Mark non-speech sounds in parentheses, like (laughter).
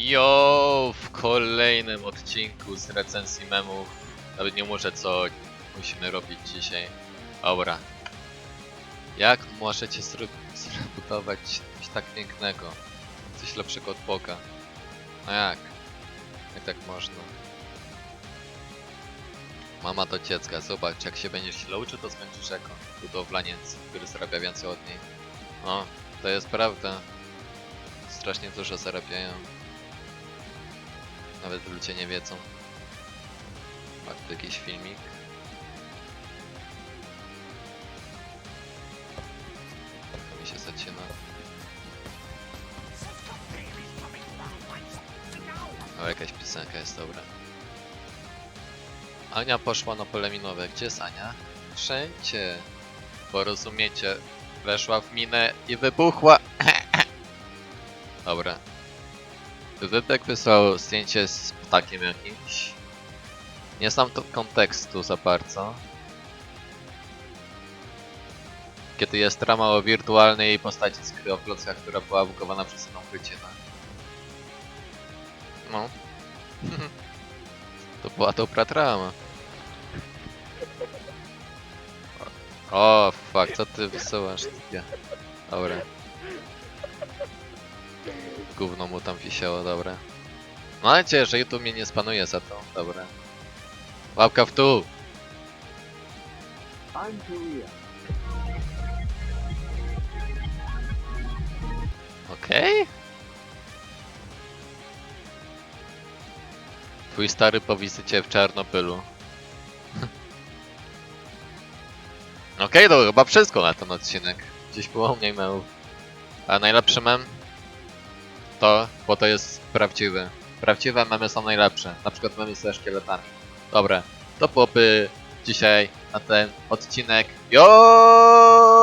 Jo, w kolejnym odcinku z recenzji memów. Nawet nie muszę co musimy robić dzisiaj. Dobra. Jak możecie zrebudować coś tak pięknego? Coś lepszego od Boga. No jak? Jak tak można? Mama do dziecka, zobacz jak się będziesz źle uczył, to skończysz jako budowlaniec, który zarabia więcej od niej. No, to jest prawda. Strasznie dużo zarabiają. Nawet ludzie nie wiedzą. Tu jakiś filmik. To mi się zaczyna. O, jakaś piosenka jest dobra. Ania poszła na pole minowe. Gdzie jest Ania? Wszędzie. Bo rozumiecie, weszła w minę i wybuchła. (coughs) Dobra. Wypek wysłał zdjęcie z ptakiem jakimś. Nie znam to kontekstu za bardzo. Kiedy jest drama o wirtualnej postaci z gry o klockach, która była bugowana przez jedną godzinę. No. (laughs) to była dobra drama. O, fuck, co ty wysyłasz? Ja. Dobra. Gówno mu tam wisiało, dobra. Mam nadzieję, że YouTube mnie nie spanuje za to, dobra. Łapka w dół! I'm? Twój stary po wizycie w Czarnobylu. (laughs) Okej, to chyba wszystko na ten odcinek. Gdzieś było mniej memów. A najlepszy mem? To, bo to jest prawdziwy. Prawdziwe memy są najlepsze. Na przykład memy ze szkieletami. Dobra, to byłoby dzisiaj na ten odcinek. Jo!